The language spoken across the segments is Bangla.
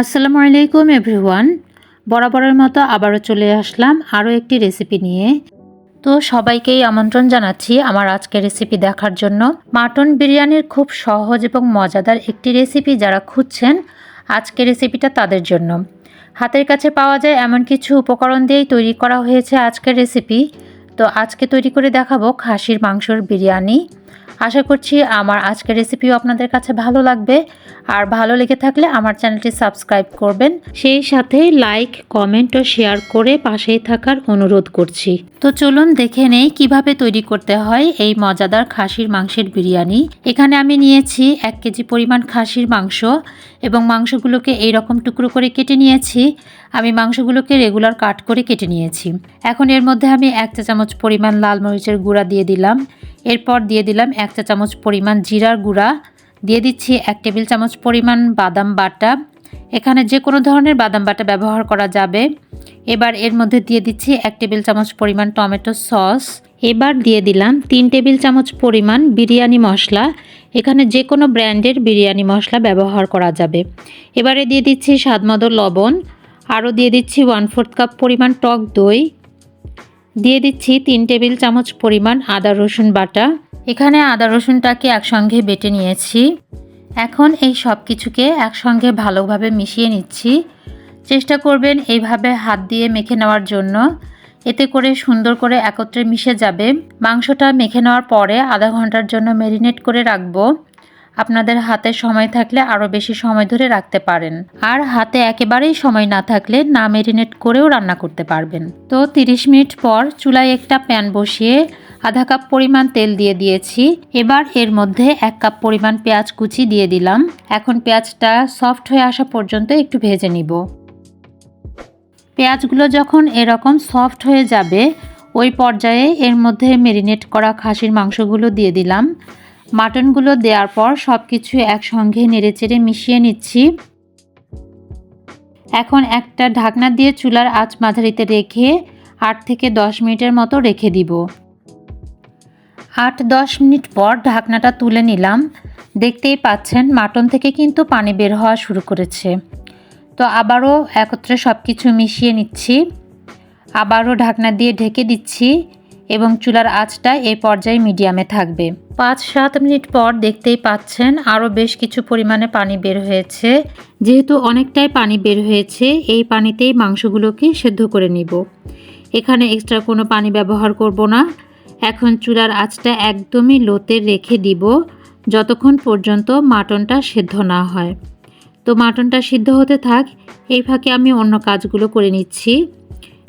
আসসালামু আলাইকুম, এভরিওয়ান। বরাবরের মতো আবারও চলে আসলাম আরও একটি রেসিপি নিয়ে। তো সবাইকেই আমন্ত্রণ জানাচ্ছি আমার আজকের রেসিপি দেখার জন্য। মাটন বিরিয়ানির খুব সহজ এবং মজাদার একটি রেসিপি যারা খুঁজছেন আজকের রেসিপিটা তাদের জন্য। হাতের কাছে পাওয়া যায় এমন কিছু উপকরণ দিয়েই তৈরি করা হয়েছে আজকের রেসিপি। তো আজকে তৈরি করে দেখাবো খাসির মাংসর বিরিয়ানি। আশা করছি আমার আজকের রেসিপিও আপনাদের কাছে ভালো লাগবে। আর ভালো লেগে থাকলে আমার চ্যানেলটি সাবস্ক্রাইব করবেন। সেই সাথে লাইক কমেন্ট ও শেয়ার করে পাশেই থাকার অনুরোধ করছি। তো চলুন দেখে নেই কীভাবে তৈরি করতে হয় এই মজাদার খাসির মাংসের বিরিয়ানি। এখানে আমি নিয়েছি এক কেজি পরিমাণ খাসির মাংস এবং মাংসগুলোকে এই রকম টুকরো করে কেটে নিয়েছি। আমি মাংসগুলোকে রেগুলার কাট করে কেটে নিয়েছি। এখন এর মধ্যে আমি এক চা চামচ পরিমাণ লাল মরিচের গুঁড়া দিয়ে দিলাম। এরপর দিয়ে দিলাম এক চা চামচ পরিমাণ জিরার গুঁড়া। দিয়ে দিচ্ছি এক টেবিল চামচ পরিমাণ বাদাম বাটা। এখানে যে কোনো ধরনের বাদাম বাটা ব্যবহার করা যাবে। এবার এর মধ্যে দিয়ে দিচ্ছি এক টেবিল চামচ পরিমাণ টমেটো সস। এবার দিয়ে দিলাম তিন টেবিল চামচ পরিমাণ বিরিয়ানি মশলা। এখানে যে কোনো ব্র্যান্ডের বিরিয়ানি মশলা ব্যবহার করা যাবে। এবারে দিয়ে দিচ্ছি স্বাদমতো লবণ। আরও দিয়ে দিচ্ছি ওয়ান ফোর্থ কাপ পরিমাণ টক দই। দিয়ে দিচ্ছি তিন টেবিল চামচ পরিমাণ আদা, রসুন বাটা। এখানে আদা, রসুনটাকে একসঙ্গে বেটে নিয়েছি। এখন এই সব কিছুকে একসঙ্গে ভালোভাবে মিশিয়ে নিচ্ছি। চেষ্টা করবেন এইভাবে হাত দিয়ে মেখে নেওয়ার জন্য। এতে করে সুন্দর করে একত্রে মিশে যাবে। মাংসটা মেখে নেওয়ার পরে আধা ঘণ্টার জন্য ম্যারিনেট করে রাখব। আপনাদের হাতে সময় থাকলে আরও বেশি সময় ধরে রাখতে পারেন। আর হাতে একেবারেই সময় না থাকলে না মেরিনেট করেও রান্না করতে পারবেন। তো 30 মিনিট পর চুলায় একটা প্যান বসিয়ে আধা কাপ পরিমাণ তেল দিয়ে দিয়েছি। এবার এর মধ্যে এক কাপ পরিমাণ পেঁয়াজ কুচি দিয়ে দিলাম। এখন পেঁয়াজটা সফট হয়ে আসা পর্যন্ত একটু ভেজে নিব। পেঁয়াজগুলো যখন এরকম সফট হয়ে যাবে, ওই পর্যায়ে এর মধ্যে মেরিনেট করা খাসির মাংসগুলো দিয়ে দিলাম। মাটনগুলো দেওয়ার পর সব কিছু একসঙ্গে নেড়েচেড়ে মিশিয়ে নিচ্ছি। এখন একটা ঢাকনা দিয়ে চুলার আঁচ মাঝারিতে রেখে আট থেকে দশ মিনিটের মতো রেখে দিব। আট দশ মিনিট পর ঢাকনাটা তুলে নিলাম। দেখতেই পাচ্ছেন মাটন থেকে কিন্তু পানি বের হওয়া শুরু করেছে। তো আবারও একত্রে সব কিছু মিশিয়ে নিচ্ছি। আবারও ঢাকনা দিয়ে ঢেকে দিচ্ছি। এবং চুলার আঁচটা এই পর্যায়ে মিডিয়ামে থাকবে। পাঁচ সাত মিনিট পর দেখতেই পাচ্ছেন আরও বেশ কিছু পরিমাণে পানি বের হয়েছে। যেহেতু অনেকটাই পানি বের হয়েছে, এই পানিতেই মাংসগুলোকে সেদ্ধ করে নিব। এখানে এক্সট্রা কোনো পানি ব্যবহার করব না। এখন চুলার আঁচটা একদমই লোতে রেখে দিব, যতক্ষণ পর্যন্ত মাটনটা সেদ্ধ না হয়। তো মাটনটা সিদ্ধ হতে থাক, এই ফাঁকে আমি অন্য কাজগুলো করে নিচ্ছি।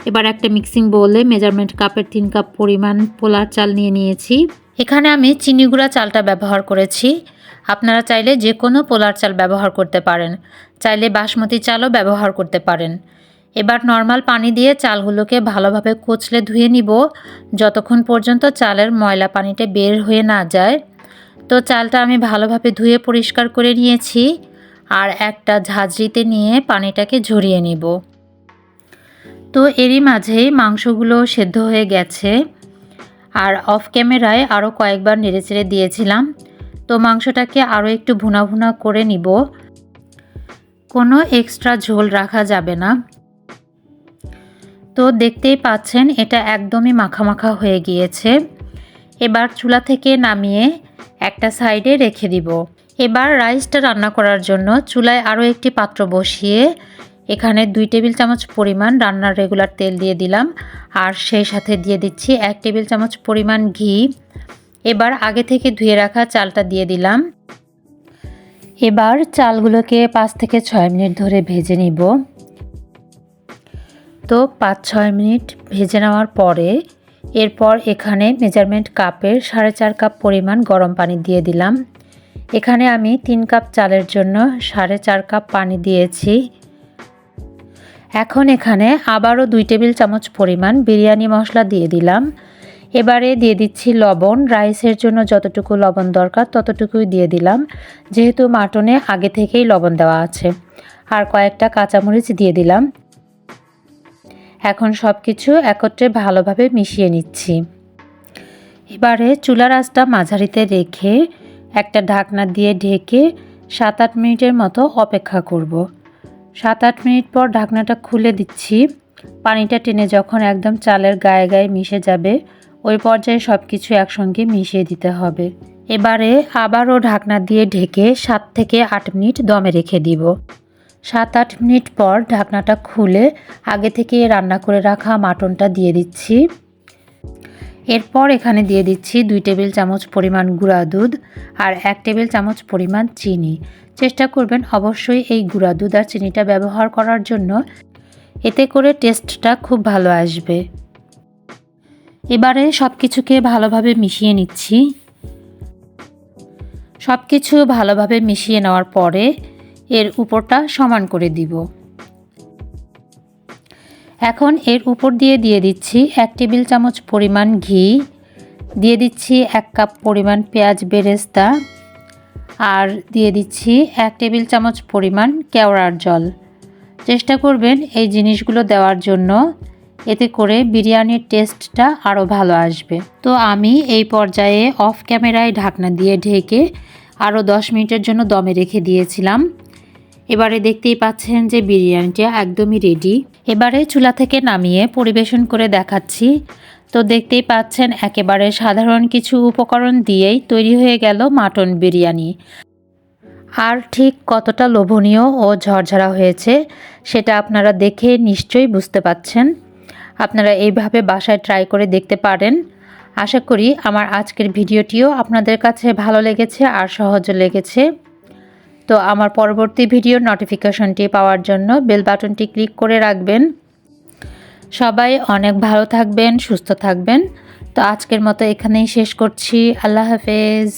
এবার একটা মিক্সিং বোলে মেজারমেন্ট কাপের তিন কাপ পরিমাণ পোলার চাল নিয়ে নিয়েছি। এখানে আমি চিনি গুঁড়া চালটা ব্যবহার করেছি। আপনারা চাইলে যে কোনো পোলার চাল ব্যবহার করতে পারেন। চাইলে বাসমতি চালও ব্যবহার করতে পারেন। এবার নর্মাল পানি দিয়ে চালগুলোকে ভালোভাবে কচলে ধুয়ে নিব। যতক্ষণ পর্যন্ত চালের ময়লা পানিটা বের হয়ে না যায়। তো চালটা আমি ভালোভাবে ধুয়ে পরিষ্কার করে নিয়েছি। আর একটা ঝাঁঝরিতে নিয়ে পানিটাকে ঝরিয়ে নিব। তো এরই মাঝেই মাংসগুলো সেদ্ধ হয়ে গেছে। আর অফ ক্যামেরায় আরও কয়েকবার নেড়েচেড়ে দিয়েছিলাম। তো মাংসটাকে আরও একটু ভুনা ভুনা করে নিব। কোনো এক্সট্রা ঝোল রাখা যাবে না। তো দেখতেই পাচ্ছেন, এটা একদমই মাখা মাখা হয়ে গিয়েছে। এবার চুলা থেকে নামিয়ে একটা সাইডে রেখে দিব। এবার রাইসটা রান্না করার জন্য চুলায় আরও একটি পাত্র বসিয়ে এখানে দুই টেবিল চামচ পরিমাণ রান্নার রেগুলার তেল দিয়ে দিলাম। আর সেই সাথে দিয়ে দিচ্ছি এক টেবিল চামচ পরিমাণ ঘি। এবার আগে থেকে ধুয়ে রাখা চালটা দিয়ে দিলাম। এবার চালগুলোকে পাঁচ থেকে ছয় মিনিট ধরে ভেজে নিব। তো পাঁচ ছয় মিনিট ভেজে নেওয়ার পরে এরপর এখানে মেজারমেন্ট কাপের সাড়ে চার কাপ পরিমাণ গরম পানি দিয়ে দিলাম। এখানে আমি তিন কাপ চালের জন্য সাড়ে চার কাপ পানি দিয়েছি। এখন এখানে আবারও দুই টেবিল চামচ পরিমাণ বিরিয়ানি মশলা দিয়ে দিলাম। এবারে দিয়ে দিচ্ছি লবণ। রাইসের জন্য যতটুকু লবণ দরকার ততটুকুই দিয়ে দিলাম। যেহেতু মাটনে আগে থেকেই লবণ দেওয়া আছে। আর কয়েকটা কাঁচামরিচ দিয়ে দিলাম। এখন সব কিছু একত্রে ভালোভাবে মিশিয়ে নিচ্ছি। এবারে চুলার আঁচটা মাঝারিতে রেখে একটা ঢাকনা দিয়ে ঢেকে সাত আট মিনিটের মতো অপেক্ষা করব। সাত আট মিনিট পর ঢাকনাটা খুলে দিচ্ছি। পানিটা টেনে যখন একদম চালের গায়ে গায়ে মিশে যাবে, ওই পর্যায়ে সব কিছু একসঙ্গে মিশিয়ে দিতে হবে। এবারে আবারও ঢাকনা দিয়ে ঢেকে সাত থেকে আট মিনিট দমে রেখে দিব। সাত আট মিনিট পর ঢাকনাটা খুলে আগে থেকে রান্না করে রাখা মাটনটা দিয়ে দিচ্ছি। এরপর এখানে দিয়ে দিচ্ছি দুই টেবিল চামচ পরিমাণ গুঁড়া দুধ আর এক টেবিল চামচ পরিমাণ চিনি। চেষ্টা করবেন অবশ্যই এই গুঁড়া দুধ আর চিনিটা ব্যবহার করার জন্য। এতে করে টেস্টটা খুব ভালো আসবে। এবারে সব কিছুকে ভালোভাবে মিশিয়ে নিচ্ছি। সব কিছু ভালোভাবে মিশিয়ে নেওয়ার পরে এর উপরটা সমান করে দিব। এখন এর উপর দিয়ে দিয়ে দিচ্ছি এক টেবিল চামচ পরিমাণ ঘি, দিয়ে দিচ্ছি এক কাপ পরিমাণ পেঁয়াজ বেরেস্তা আর দিয়ে দিচ্ছি এক টেবিল চামচ পরিমাণ কেওড়ার জল। চেষ্টা করবেন এই জিনিসগুলো দেওয়ার জন্য। এতে করে বিরিয়ানির টেস্টটা আরও ভালো আসবে। তো আমি এই পর্যায়ে অফ ক্যামেরায় ঢাকনা দিয়ে ঢেকে আরও দশ মিনিটের জন্য দমে রেখে দিয়েছিলাম। এবারে দেখতেই পাচ্ছেন যে বিরিয়ানিটা একদমই রেডি এবারে চুলা থেকে নামিয়ে পরিবেশন করে দেখাচ্ছি। তো দেখতেই পাচ্ছেন একেবারে সাধারণ কিছু উপকরণ দিয়েই তৈরি হয়ে গেল মাটন বিরিয়ানি। আর ঠিক কতটা লোভনীয় ও ঝরঝরা হয়েছে, সেটা আপনারা দেখে নিশ্চয়ই বুঝতে পাচ্ছেন। আপনারা এইভাবে বাসায় ট্রাই করে দেখতে পারেন। আশা করি আমার আজকের ভিডিওটিও আপনাদের কাছে ভালো লেগেছে আর সহজ লেগেছে। তো আমার পরবর্তী ভিডিওর নোটিফিকেশনটি পাওয়ার জন্য বেল বাটনটি ক্লিক করে রাখবেন। সবাই অনেক ভালো থাকবেন, সুস্থ থাকবেন। তো আজকের মতো এখানেই শেষ করছি। আল্লাহ হাফেজ।